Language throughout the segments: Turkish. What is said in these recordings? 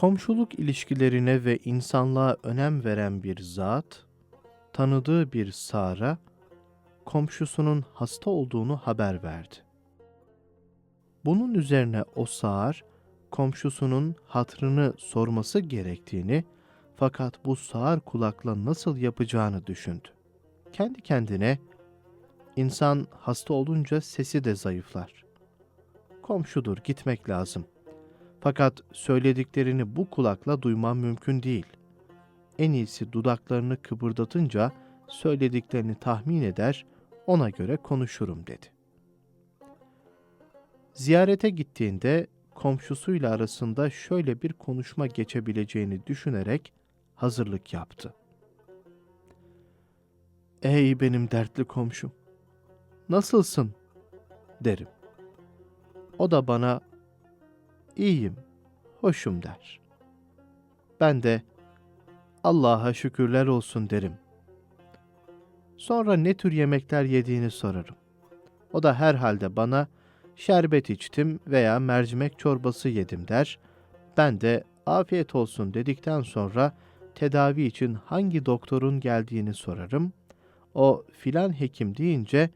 Komşuluk ilişkilerine ve insanlığa önem veren bir zat, tanıdığı bir Sara, komşusunun hasta olduğunu haber verdi. Bunun üzerine o sağır, komşusunun hatrını sorması gerektiğini fakat bu sağır kulakla nasıl yapacağını düşündü. Kendi kendine, insan hasta olunca sesi de zayıflar. Komşudur, gitmek lazım. Fakat söylediklerini bu kulakla duymam mümkün değil. En iyisi dudaklarını kıpırdatınca söylediklerini tahmin eder, ona göre konuşurum dedi. Ziyarete gittiğinde komşusuyla arasında şöyle bir konuşma geçebileceğini düşünerek hazırlık yaptı. Ey benim dertli komşum, nasılsın derim. O da bana iyiyim, hoşum der. Ben de Allah'a şükürler olsun derim. Sonra ne tür yemekler yediğini sorarım. O da herhalde bana şerbet içtim veya mercimek çorbası yedim der. Ben de afiyet olsun dedikten sonra tedavi için hangi doktorun geldiğini sorarım. O filan hekim deyince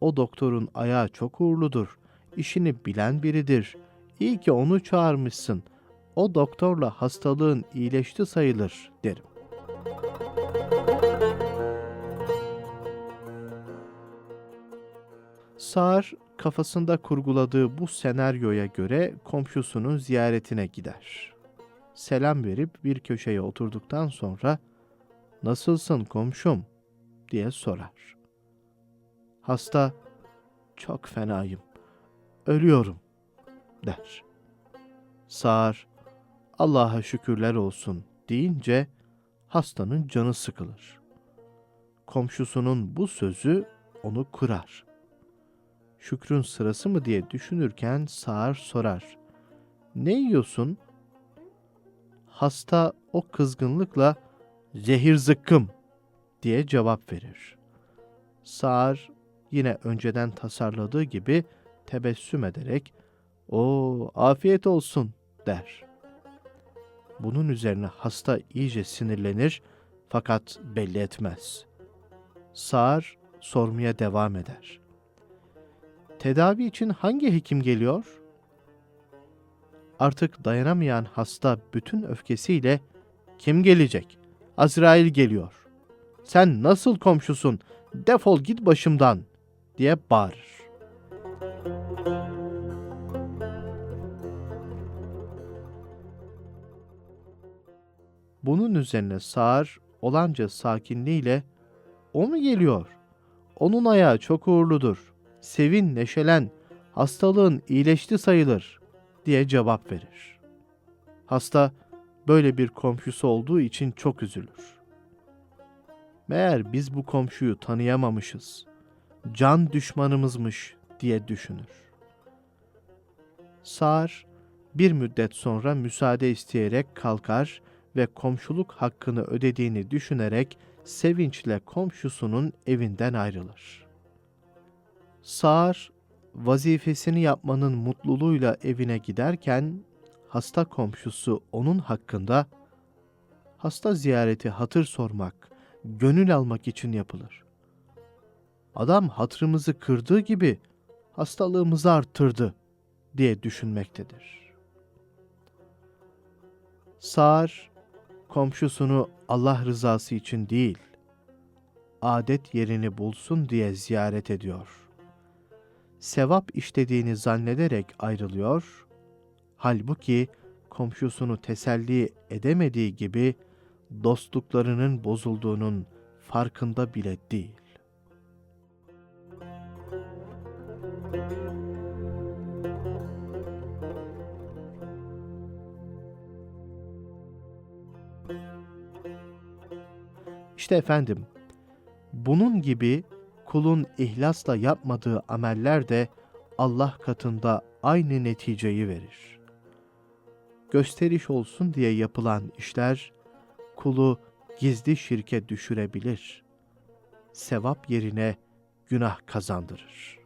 o doktorun ayağı çok uğurludur, işini bilen biridir. İyi ki onu çağırmışsın. O doktorla hastalığın iyileşti sayılır derim. Sağır kafasında kurguladığı bu senaryoya göre komşusunun ziyaretine gider. Selam verip bir köşeye oturduktan sonra "Nasılsın komşum?" Diye sorar. Hasta "Çok fenayım. Ölüyorum." der. Sağır "Allah'a şükürler olsun." deyince hastanın canı sıkılır. Komşusunun bu sözü onu kırar şükrün sırası mı diye düşünürken sağır sorar. Ne yiyorsun? Hasta o kızgınlıkla zehir zıkkım diye cevap verir. Sağır yine önceden tasarladığı gibi tebessüm ederek o afiyet olsun der. Bunun üzerine hasta iyice sinirlenir fakat belli etmez. Sağır sormaya devam eder. Tedavi için hangi hekim geliyor? Artık dayanamayan hasta bütün öfkesiyle kim gelecek? Azrail geliyor. Sen nasıl komşusun? Defol git başımdan diye bağırır. Bunun üzerine sağır olanca sakinliğiyle o mu geliyor? Onun ayağı çok uğurludur sevin, neşelen, hastalığın iyileşti sayılır diye cevap verir. Hasta böyle bir komşusu olduğu için çok üzülür. Meğer biz bu komşuyu tanıyamamışız. Can düşmanımızmış diye düşünür. Sağır bir müddet sonra müsaade isteyerek kalkar ve komşuluk hakkını ödediğini düşünerek sevinçle komşusunun evinden ayrılır. Sağır vazifesini yapmanın mutluluğuyla evine giderken hasta komşusu onun hakkında hasta ziyareti hatır sormak, gönül almak için yapılır. Adam hatırımızı kırdığı gibi hastalığımızı arttırdı diye düşünmektedir. Sağır komşusunu Allah rızası için değil, adet yerini bulsun diye ziyaret ediyor.'' sevap işlediğini zannederek ayrılıyor, halbuki komşusunu teselli edemediği gibi dostluklarının bozulduğunun farkında bile değil. İşte efendim, bunun gibi kulun ihlasla yapmadığı ameller de Allah katında aynı neticeyi verir. Gösteriş olsun diye yapılan işler kulu gizli şirke düşürebilir. sevap yerine günah kazandırır.